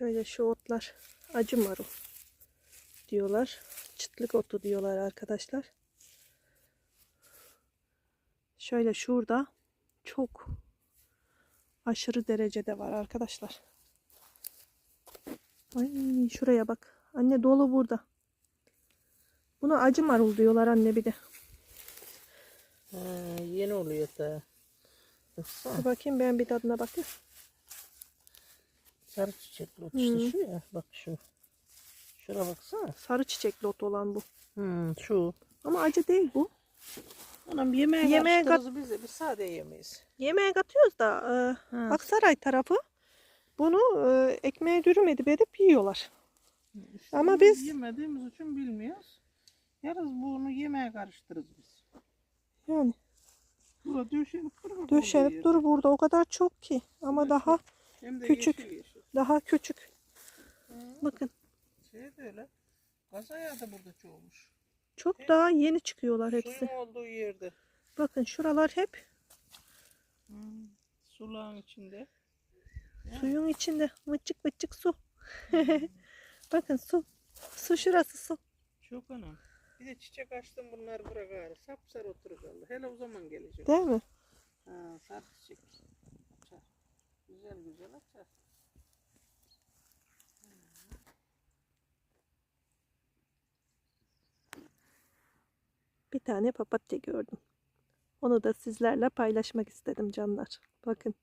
Şöyle şu otlar acı marul diyorlar. Çıtlık otu diyorlar arkadaşlar. Şöyle şurada çok aşırı derecede var arkadaşlar. Ay şuraya bak. Anne dolu burada. Buna acı marul diyorlar anne bir de. Ha, yeni oluyor da. Bakayım ben bir tadına bakayım. Sarı çiçekli ot Hı. işte şu ya. Bak şu. Şuna baksana. Sarı çiçekli ot olan bu. Hmm, şu. Ama acı değil bu. Anam yemeğe, Yemeğe yemeğe biz de biz sade yemeyiz. Yemeğe katıyoruz da e, Ha. Aksaray tarafı bunu e, ekmeğe dürüm edip edip yiyorlar. İşte Ama biz yemediğimiz için bilmiyoruz. Yarız bunu yemeğe karıştırırız biz. Yani Burada döşenip durur. döşenip dur burada o kadar çok ki ama daha Hem de küçük. yeşil yeşil. Daha küçük. Hı. Bakın Şey de öyle. Gazaya da burada çoğulmuş. çok daha yeni çıkıyorlar hepsi. Suyun olduğu yerde. Bakın şuralar hep Hmm. Sulağın içinde. suyun içinde vıcık vıcık su. Bakın su. Su şurası su. Çok anam. Bir de çiçek açtım bunlar bırak ağrı. Sapsarı oturup kaldı. Hele o zaman gelecek. Değil mi? Ha, sarı çiçek. Açar. Güzel güzel açar. Bir tane papatya gördüm. Onu da sizlerle paylaşmak istedim canlar. Bakın.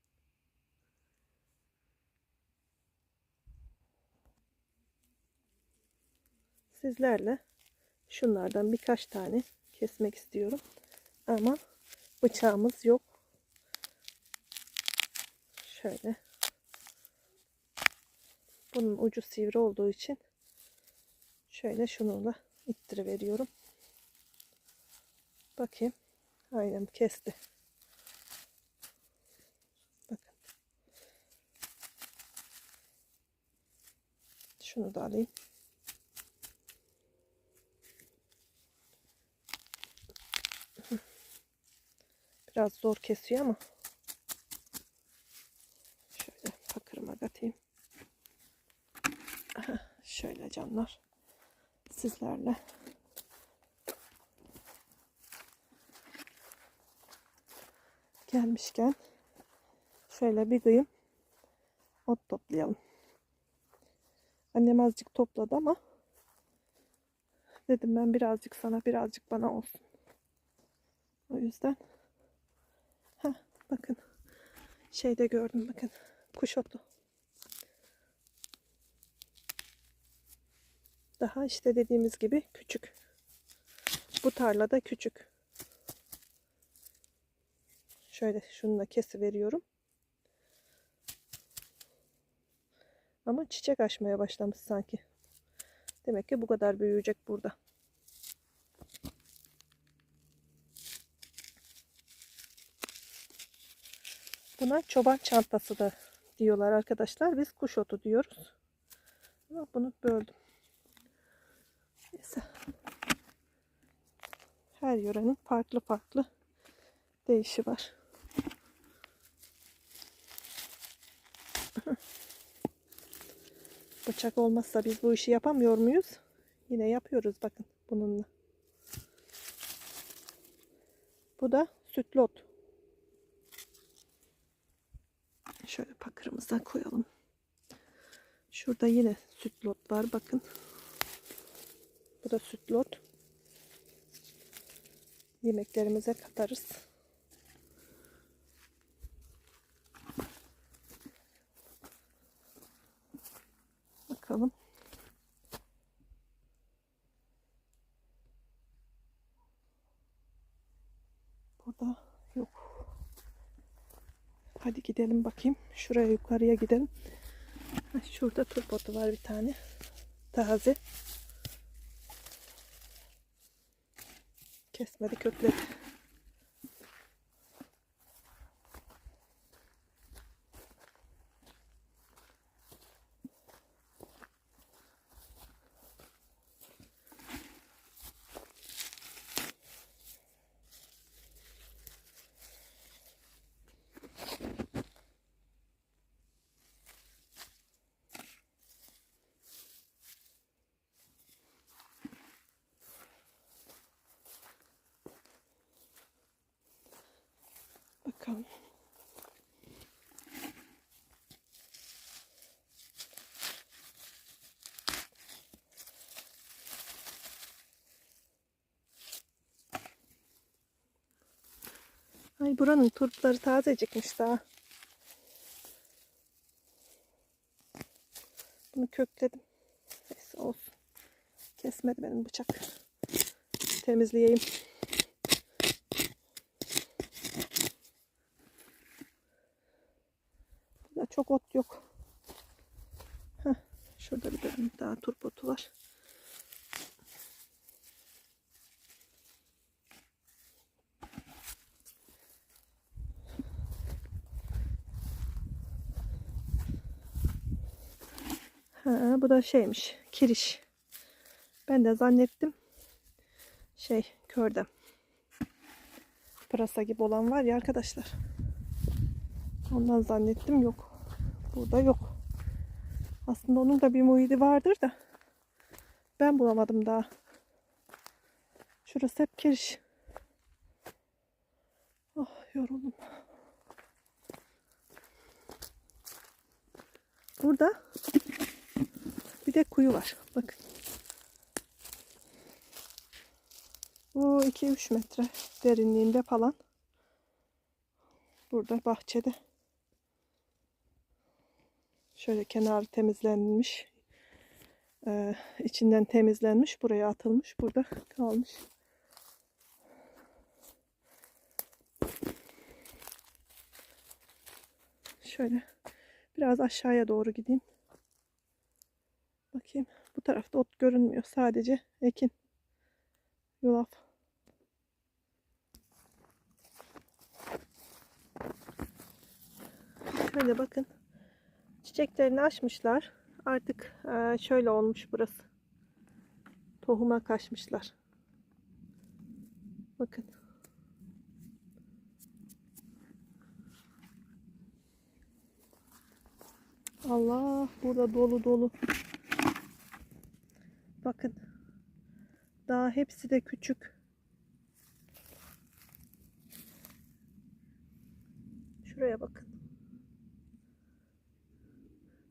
Sizlerle şunlardan birkaç tane kesmek istiyorum. Ama bıçağımız yok. Şöyle. Bunun ucu sivri olduğu için şöyle şununla ittiriveriyorum. Bakayım. Aynen kesti. Bakın. Şunu da alayım. Biraz zor kesiyor ama şöyle pakırıma katayım. Şöyle canlar sizlerle gelmişken şöyle bir kıyım ot toplayalım. Annem azıcık topladı ama dedim ben birazcık sana birazcık bana olsun. O yüzden Heh, bakın şeyde gördüm bakın kuş otu. Daha işte dediğimiz gibi küçük. Bu tarlada küçük. Şöyle şununla kesi veriyorum. Ama çiçek açmaya başlamış sanki. Demek ki bu kadar büyüyecek burada. Buna çoban çantası da diyorlar arkadaşlar. Biz kuş otu diyoruz. Bunu böldüm. Neyse. Her yörenin farklı farklı değişi var. Bıçak olmazsa biz bu işi yapamıyor muyuz? Yine yapıyoruz bakın bununla. Bu da sütlü ot. Şöyle pakırımıza koyalım. Şurada yine sütlü ot var bakın. Bu da sütlü ot. Yemeklerimize katarız. Bakalım. Burada yok. Hadi gidelim bakayım. Şuraya yukarıya gidelim. Şurada turpotu var bir tane. Taze. Kesmedi kökledi. Bakalım. Ay buranın turpları tazecikmiş daha. Bunu kökledim. Neyse olsun. Kesmedi benim bıçak. Temizleyeyim. Çok ot yok. Heh, şurada bir bölüm daha turp otu var. Ha, bu da şeymiş. Kiriş. Ben de zannettim. Şey körde. Pırasa gibi olan var ya arkadaşlar. Ondan zannettim yok. Burada yok. Aslında onun da bir muhidi vardır da. Ben bulamadım daha. Şurası hep kiriş. Ah yoruldum. Burada bir de kuyu var. Bakın. Bu 2-3 metre derinliğinde falan. Burada bahçede. Şöyle kenarı temizlenmiş. Ee, içinden temizlenmiş. Buraya atılmış. Burada kalmış. Şöyle biraz aşağıya doğru gideyim. Bakayım. Bu tarafta ot görünmüyor. Sadece ekin. Yulaf. Şöyle bakın. Çiçeklerini açmışlar. Artık eee, şöyle olmuş burası. Tohuma kaçmışlar. Bakın. Allah burada dolu dolu. Bakın. Daha hepsi de küçük. Şuraya bakın.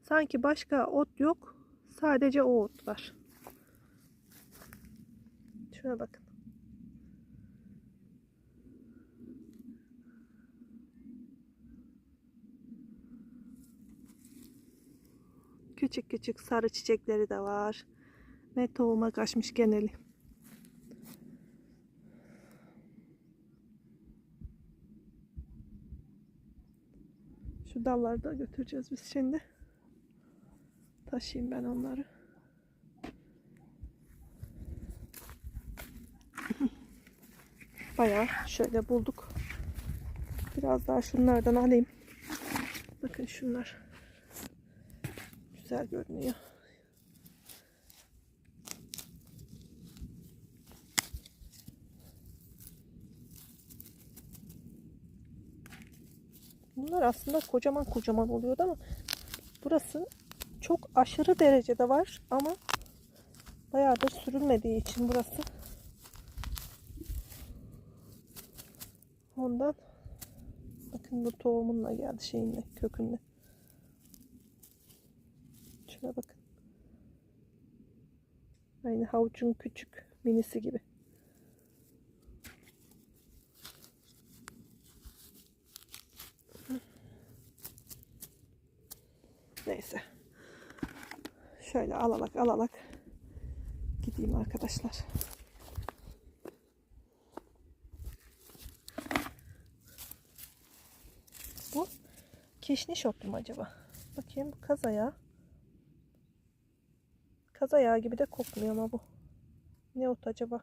Sanki başka ot yok. Sadece o ot var. Şuna bakın. Küçük küçük sarı çiçekleri de var. Ve tohuma kaçmış geneli. Şu dalları da götüreceğiz biz şimdi. Taşıyayım ben onları. Bayağı şöyle bulduk. Biraz daha şunlardan alayım. Bakın şunlar. Güzel görünüyor. Bunlar aslında kocaman kocaman oluyordu ama burası çok aşırı derecede var ama bayağıdır sürülmediği için burası. Ondan bakın bu tohumunla geldi şeyinle kökünle. Şuna bakın. Aynı havucun küçük minisi gibi. Neyse Şöyle alalak alalak gideyim arkadaşlar. Bu kişniş otu mu acaba? Bakayım bu kaz ayağı. Kaz ayağı gibi de kokmuyor ama bu. Ne ot acaba?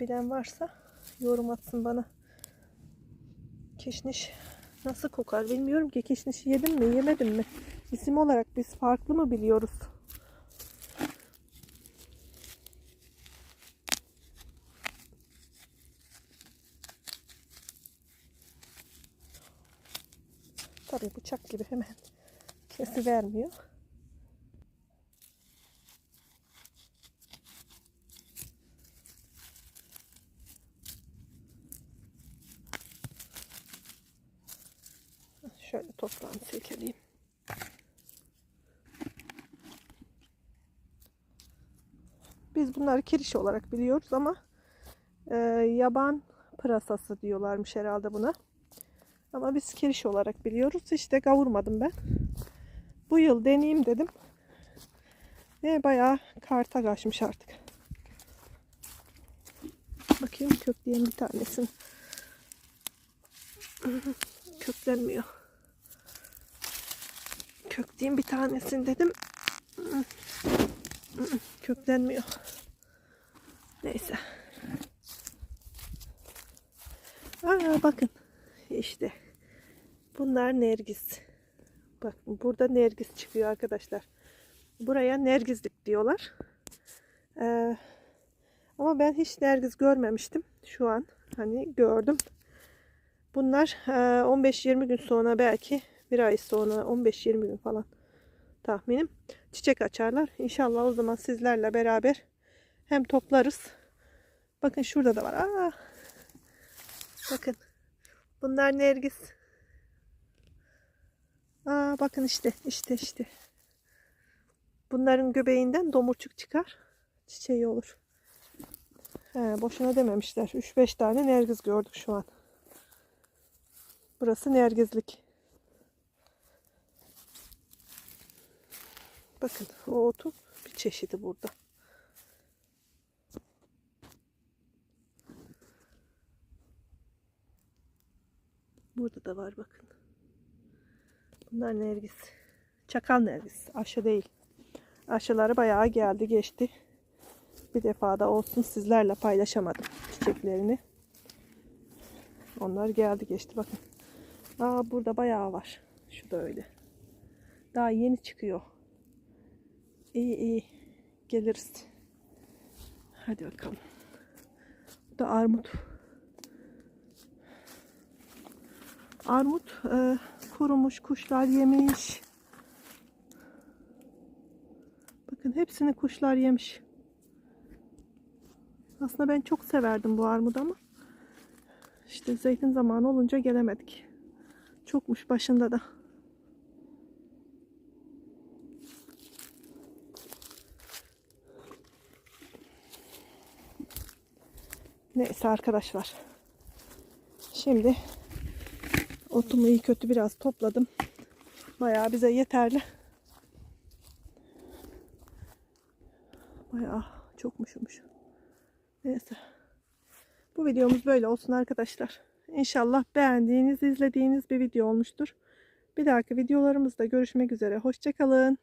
Bilen varsa yorum atsın bana. Kişniş Nasıl kokar bilmiyorum ki. Kişnişi yedim mi yemedim mi? İsim olarak biz farklı mı biliyoruz? Tabii bıçak gibi hemen kesi vermiyor. Şöyle toprağını silkeleyeyim. Biz bunları kiriş olarak biliyoruz ama e, yaban pırasası diyorlarmış herhalde buna. Ama biz kiriş olarak biliyoruz. İşte kavurmadım ben. Bu yıl deneyeyim dedim. Ve bayağı karta kaçmış artık. Bakayım kökleyen bir tanesini. Köklenmiyor. Kökleyeyim bir tanesini dedim. Köklenmiyor. Neyse. Aa bakın. İşte. Bunlar nergis. Bak burada nergis çıkıyor arkadaşlar. Buraya nergizlik diyorlar. Ee, ama ben hiç nergiz görmemiştim. Şu an hani gördüm. Bunlar e, 15-20 gün sonra belki bir ay sonra 15-20 gün falan tahminim çiçek açarlar. İnşallah o zaman sizlerle beraber hem toplarız. Bakın şurada da var. Aa, bakın. Bunlar nergis. Aa, bakın işte işte işte. Bunların göbeğinden domurcuk çıkar. Çiçeği olur. He, boşuna dememişler. 3-5 tane nergiz gördük şu an. Burası nergizlik. Bakın o otu bir çeşidi burada. Burada da var bakın. Bunlar nergis. Çakal nergis. Aşı değil. Aşıları bayağı geldi geçti. Bir defa da olsun sizlerle paylaşamadım çiçeklerini. Onlar geldi geçti bakın. Aa burada bayağı var. Şu da öyle. Daha yeni çıkıyor. İyi iyi. Geliriz. Hadi bakalım. Bu da armut. Armut e, kurumuş, kuşlar yemiş. Bakın hepsini kuşlar yemiş. Aslında ben çok severdim bu armudu ama işte zeytin zamanı olunca gelemedik. Çokmuş başında da. Neyse arkadaşlar. Şimdi otumu iyi kötü biraz topladım. Bayağı bize yeterli. Bayağı çokmuşmuş. Neyse. Bu videomuz böyle olsun arkadaşlar. İnşallah beğendiğiniz, izlediğiniz bir video olmuştur. Bir dahaki videolarımızda görüşmek üzere. Hoşçakalın.